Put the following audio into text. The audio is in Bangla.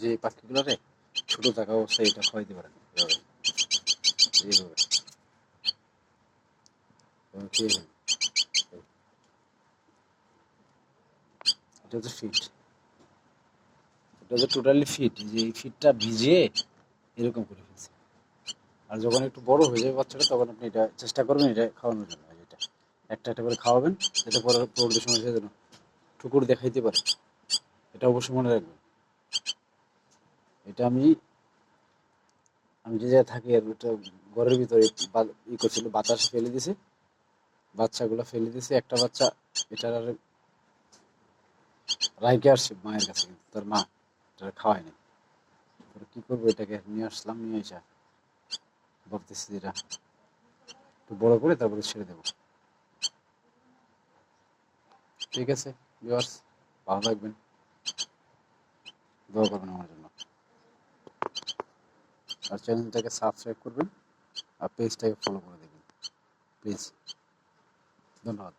যে পাখিগুলোরে ছোট থাকা অবস্থায় এটা খাওয়াইতে পারেন এভাবে এইভাবে। এটা ফিট এটা টোটালি ফিট যে এই ফিটটা ভিজিয়ে এরকম করে ফেলছে। আর যখন একটু বড় হয়ে যাবে বাচ্চাটা, তখন আপনি এটা চেষ্টা করবেন এটা খাওয়ানোর জন্য। এটা, একটা একটা করে খাওয়াবেন যাতে পরে পরবর্তী সময় সে যেন ঠুকুর দেখাইতে পারে। এটা অবশ্যই মনে রাখবেন। এটা আমি আমি যে জায়গায় থাকি আর ওটা ঘরের ভিতরে ই করছিল, বাতাস ফেলে দিছে। বাচ্চাগুলো ফেলে দিছে, একটা বাচ্চা, এটার আর রাইকে আসছে মায়ের কাছে তার মা এটা খাওয়ায় নাই। কি করব, এটাকে নিয়ে আসলাম, নিয়ে এসে ভাবতেছি এটা একটু বড় করে তারপরে ছেড়ে দেবো। ঠিক আছে ভালো থাকবেন। দোয়া করবেন আমার জন্য। আর চ্যানেলটাকে সাবস্ক্রাইব করবেন আর পেজটাকে ফলো করে দেবেন। প্লিজ ধন্যবাদ।